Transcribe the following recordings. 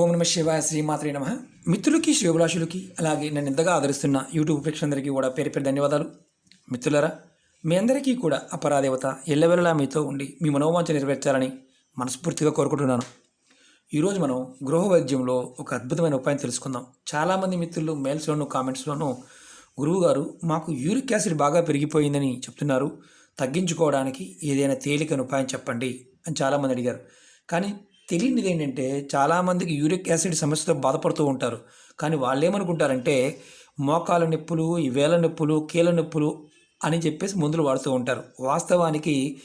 ఓం నమ శివాయ శ్రీమాత్రే నమ. మిత్రులకి శివభిలాషులకి అలాగే నన్ను ఎంతగా ఆదరిస్తున్న యూట్యూబ్ ప్రేక్షకులందరికీ కూడా పేరు పేరు ధన్యవాదాలు. మిత్రులరా మీ అందరికీ కూడా అపరాదేవత ఎల్లవెల్లలా మీతో ఉండి మీ మనోవాంఛ నెరవేర్చాలని మనస్ఫూర్తిగా కోరుకుంటున్నాను. ఈరోజు మనం గృహ వైద్యంలో ఒక అద్భుతమైన ఉపాయం తెలుసుకుందాం. చాలామంది మిత్రులు మెయిల్స్లోనూ కామెంట్స్లోనూ గురువుగారు మాకు యూరిక్ యాసిడ్ బాగా పెరిగిపోయిందని చెప్తున్నారు. తగ్గించుకోవడానికి ఏదైనా తేలికైన ఉపాయం చెప్పండి అని చాలామంది అడిగారు. కానీ తెలియనిది ఏంటంటే చాలామందికి యూరిక్ యాసిడ్ సమస్యతో బాధపడుతూ ఉంటారు. కానీ వాళ్ళు ఏమనుకుంటారంటే మోకాల నొప్పులు ఈ వేల నొప్పులు కీళ్ళ నొప్పులు అని చెప్పేసి మందులు వాడుతూ ఉంటారు. వాస్తవానికి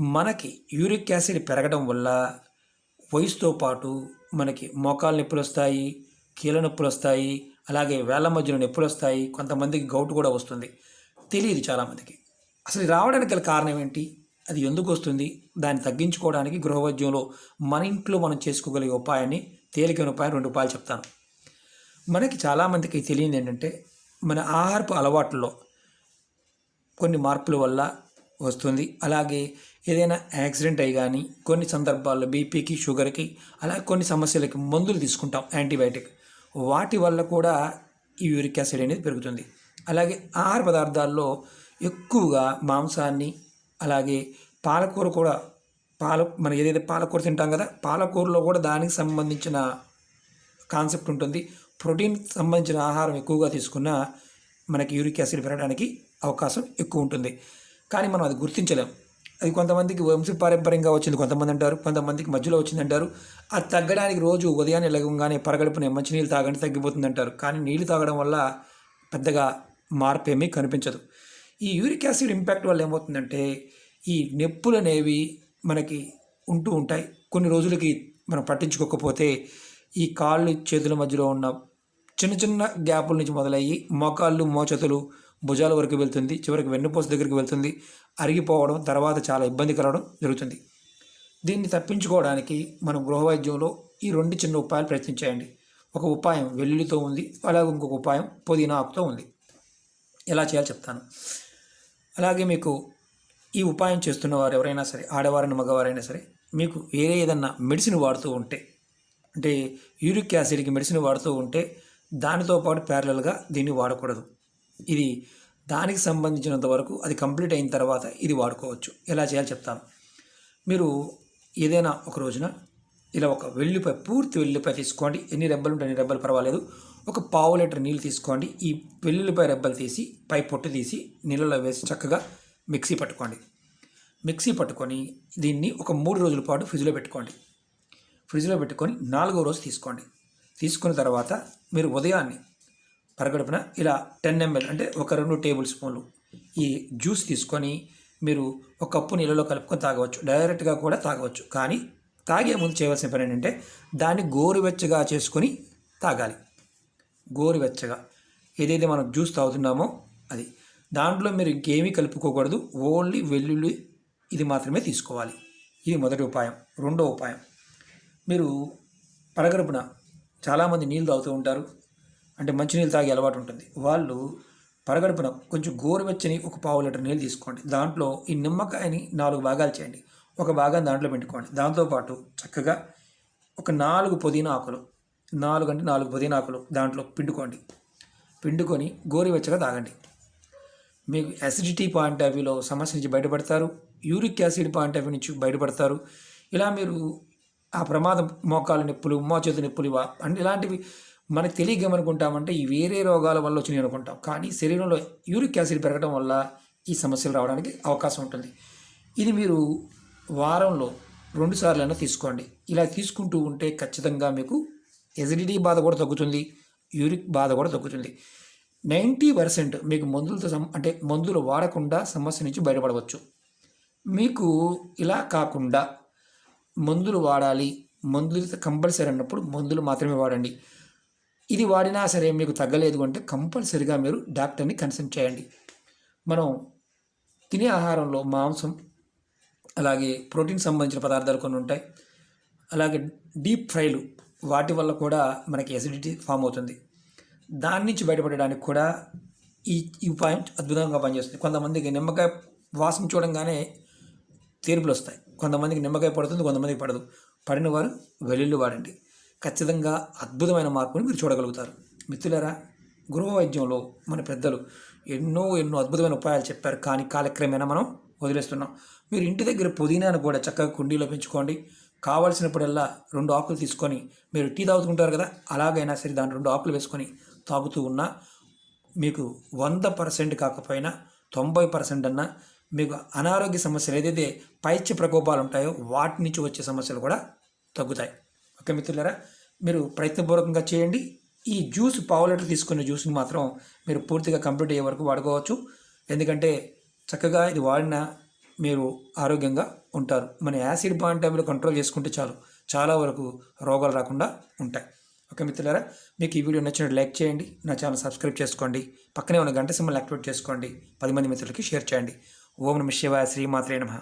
మనకి యూరిక్ యాసిడ్ పెరగడం వల్ల వయసుతో పాటు మనకి మోకాలు నొప్పులు వస్తాయి కీళ్ళ నొప్పులు వస్తాయి అలాగే వేళ్ళ మధ్యలో నొప్పులు వస్తాయి కొంతమందికి గౌటు కూడా వస్తుంది. తెలియదు చాలామందికి. అసలు రావడానికి గల కారణం ఏంటి? అది ఎందుకు వస్తుంది? దాన్ని తగ్గించుకోవడానికి గృహవైద్యంలో మన ఇంట్లో మనం చేసుకోగలిగే ఉపాయాన్ని తేలికైన ఉపాయం రెండు ఉపాయాలు చెప్తాను. మనకి చాలామందికి తెలియదు ఏంటంటే మన ఆహారపు అలవాట్లలో కొన్ని మార్పుల వల్ల వస్తుంది. అలాగే ఏదైనా యాక్సిడెంట్ అయ్యి కానీ కొన్ని సందర్భాల్లో బీపీకి షుగర్కి అలాగే కొన్ని సమస్యలకి మందులు తీసుకుంటాం యాంటీబయాటిక్. వాటి వల్ల కూడా ఈ యూరిక్ యాసిడ్ అనేది పెరుగుతుంది. అలాగే ఆహార పదార్థాల్లో ఎక్కువగా మాంసాన్ని అలాగే పాలకూర కూడా పాల మనం ఏదైతే పాలకూర తింటాం కదా పాలకూరలో కూడా దానికి సంబంధించిన కాన్సెప్ట్ ఉంటుంది. ప్రోటీన్ సంబంధించిన ఆహారం ఎక్కువగా తీసుకున్న మనకి యూరిక్ యాసిడ్ పెరగడానికి అవకాశం ఎక్కువ ఉంటుంది. కానీ మనం అది గుర్తించలేం. అది కొంతమందికి వంశపారంపర్యంగా వచ్చింది కొంతమంది అంటారు కొంతమందికి మధ్యలో వచ్చింది అంటారు. అది తగ్గడానికి రోజు ఉదయాన్నే లగంగానే పరగడుపునే మంచినీళ్ళు తాగండి తగ్గిపోతుంది అంటారు. కానీ నీళ్ళు తాగడం వల్ల పెద్దగా మార్పు ఏమీ కనిపించదు. ఈ యూరిక్ యాసిడ్ ఇంపాక్ట్ వల్ల ఏమవుతుందంటే ఈ నొప్పులు అనేవి మనకి ఉంటూ ఉంటాయి. కొన్ని రోజులకి మనం పట్టించుకోకపోతే ఈ కాళ్ళు చేతుల మధ్యలో ఉన్న చిన్న చిన్న గ్యాపుల నుంచి మొదలయ్యి మోకాళ్ళు మోచేతులు భుజాల వరకు వెళ్తుంది. చివరికి వెన్నుపూస దగ్గరికి వెళ్తుంది. అరిగిపోవడం తర్వాత చాలా ఇబ్బంది కలగడం జరుగుతుంది. దీన్ని తప్పించుకోవడానికి మనం గృహవైద్యంలో ఈ రెండు చిన్న ఉపాయాలు ప్రయత్నించేయండి ఒక ఉపాయం వెల్లుల్లితో ఉంది. అలాగే ఇంకొక ఉపాయం పుదీనా ఆకుతో ఉంది. ఎలా చేయాలో చెప్తాను. అలాగే మీకు ఈ ఉపాయం చేస్తున్న వారు ఎవరైనా సరే ఆడవారైనా మగవారైనా సరే మీకు వేరే ఏదన్నా మెడిసిన్ వాడుతూ ఉంటే అంటే యూరిక్ యాసిడ్కి మెడిసిన్ వాడుతూ ఉంటే దానితో పాటు ప్యారలల్గా దీన్ని వాడకూడదు. ఇది దానికి సంబంధించినంత వరకు అది కంప్లీట్ అయిన తర్వాత ఇది వాడుకోవచ్చు. ఎలా చేయాలో చెప్తాను. మీరు ఏదైనా ఒక రోజున ఇలా ఒక వెల్లిపాయ పూర్తి వెల్లిపాయ తీసుకోండి. ఎన్ని రెబ్బలు ఉంటే అన్ని రెబ్బలు పర్వాలేదు. ఒక పావు లీటర్ నీళ్ళు తీసుకోండి. ఈ వెల్లుల్లిపాయ రెబ్బలు తీసి పై పొట్టు తీసి నీళ్ళలో వేసి చక్కగా మిక్సీ పట్టుకోండి. మిక్సీ పట్టుకొని దీన్ని ఒక మూడు రోజుల పాటు ఫ్రిడ్జ్లో పెట్టుకోండి. ఫ్రిడ్జ్లో పెట్టుకొని నాలుగో రోజు తీసుకోండి. తీసుకున్న తర్వాత మీరు ఉదయాన్నే పరగడుపున ఇలా టెన్ ఎంఎల్ అంటే ఒక రెండు టేబుల్ స్పూన్లు ఈ జ్యూస్ తీసుకొని మీరు ఒక కప్పు నీళ్ళలో కలుపుకొని తాగవచ్చు. డైరెక్ట్గా కూడా తాగవచ్చు. కానీ తాగే ముందు చేయవలసిన పని ఏంటంటే దాన్ని గోరువెచ్చగా చేసుకొని తాగాలి. గోరువెచ్చగా. ఏదైతే మనం జ్యూస్ తాగుతున్నామో అది. దాంట్లో మీరు ఇంకేమీ కలుపుకోకూడదు. ఓన్లీ వెల్లుల్లి ఇది మాత్రమే తీసుకోవాలి. ఇది మొదటి ఉపాయం. రెండో ఉపాయం. మీరు పరగడుపున చాలామంది నీళ్ళు తాగుతూ ఉంటారు. అంటే మంచినీళ్ళు తాగే అలవాటు ఉంటుంది. వాళ్ళు పరగడుపున కొంచెం గోరువెచ్చని ఒక పావు లీటర్ నీళ్ళు తీసుకోండి. దాంట్లో ఈ నిమ్మకాయని నాలుగు భాగాలు చేయండి. ఒక భాగం దాంట్లో పెట్టుకోండి. దాంతోపాటు చక్కగా ఒక నాలుగు పుదీనా ఆకులు నాలుగు అంటే నాలుగు పుదీనా ఆకులు దాంట్లో పిండుకోండి. పిండుకొని గోరువెచ్చగా తాగండి. మీకు అసిడిటీ పాయింట్ ఆఫ్ వ్యూలో సమస్య నుంచి బయటపడతారు uric acid point of view నుంచి బయటపడతారు. ఇలా మీరు ఆ ప్రమాదం మోకాలు నొప్పులు మోచేతు నొప్పులు ఇవా అంటే ఇలాంటివి మనకు తెలియక ఏమనుకుంటామంటే ఈ వేరే రోగాల వల్ల వచ్చినాయి అనుకుంటాం. కానీ శరీరంలో యూరిక్ యాసిడ్ పెరగడం వల్ల ఈ సమస్యలు రావడానికి అవకాశం ఉంటుంది. ఇది మీరు వారంలో రెండు సార్లైనా తీసుకోండి. ఇలా తీసుకుంటూ ఉంటే ఖచ్చితంగా మీకు ఎసిడిటీ బాధ కూడా తగ్గుతుంది యూరిక్ బాధ కూడా తగ్గుతుంది. నైంటీ పర్సెంట్ మీకు మందులతో అంటే మందులు వాడకుండా సమస్య నుంచి బయటపడవచ్చు. మీకు ఇలా కాకుండా మందులు వాడాలి మందులు కంపల్సరీ అన్నప్పుడు మందులు మాత్రమే వాడండి. ఇది వాడినా సరే మీకు తగ్గలేదు అంటే కంపల్సరిగా మీరు డాక్టర్ని కన్సల్ట్ చేయండి. మనం తినే ఆహారంలో మాంసం అలాగే ప్రోటీన్ సంబంధించిన పదార్థాలు కొన్ని ఉంటాయి. అలాగే డీప్ ఫ్రైలు వాటి వల్ల కూడా మనకి ఎసిడిటీ ఫామ్ అవుతుంది. దాని నుంచి బయటపడడానికి కూడా ఈ ఈ ఉపాయం అద్భుతంగా పనిచేస్తుంది. కొంతమందికి నిమ్మకాయ వాసన చూడంగానే తీర్పులు వస్తాయి. కొంతమందికి నిమ్మకాయ పడుతుంది కొంతమందికి పడదు. పడిన వారు వెల్లుల్లి వాడండి. ఖచ్చితంగా అద్భుతమైన మార్పుని మీరు చూడగలుగుతారు. మిత్రులరా గృహ వైద్యంలో మన పెద్దలు ఎన్నో ఎన్నో అద్భుతమైన ఉపాయాలు చెప్పారు. కానీ కాలక్రమేణా మనం వదిలేస్తున్నాం. మీరు ఇంటి దగ్గర పుదీనాను కూడా చక్కగా కుండీలో పెంచుకోండి. కావలసినప్పుడల్లా రెండు ఆకులు తీసుకొని మీరు టీ తాగుతుంటారు కదా అలాగైనా సరే దాని రెండు ఆకులు వేసుకొని తాగుతూ ఉన్నా మీకు వంద పర్సెంట్ కాకపోయినా తొంభై పర్సెంట్ అన్నా మీకు అనారోగ్య సమస్యలు ఏదైతే పైత్య ప్రకోపాలు ఉంటాయో వాటి నుంచి వచ్చే సమస్యలు కూడా తగ్గుతాయి. ఓకే మిత్రులారా మీరు ప్రయత్నపూర్వకంగా చేయండి. ఈ జ్యూస్ పావు లీటర్ తీసుకున్న జ్యూస్ని మాత్రం మీరు పూర్తిగా కంప్లీట్ అయ్యే వరకు వాడుకోవచ్చు. ఎందుకంటే చక్కగా ఇది వాడిన మీరు ఆరోగ్యంగా ఉంటారు. మన యాసిడ్ పాయింట్ టైంలో కంట్రోల్ చేసుకుంటే చాలు. చాలా వరకు రోగాలు రాకుండా ఉంటాయి. ఓకే మిత్రులారా మీకు ఈ వీడియో నచ్చినట్టు లైక్ చేయండి. నా ఛానల్ సబ్స్క్రైబ్ చేసుకోండి. పక్కనే ఉన్న గంట సింబల్ యాక్టివేట్ చేసుకోండి. పది మంది మిత్రులకి షేర్ చేయండి. ఓం నమ శివాయ శ్రీమాత్రే నమ.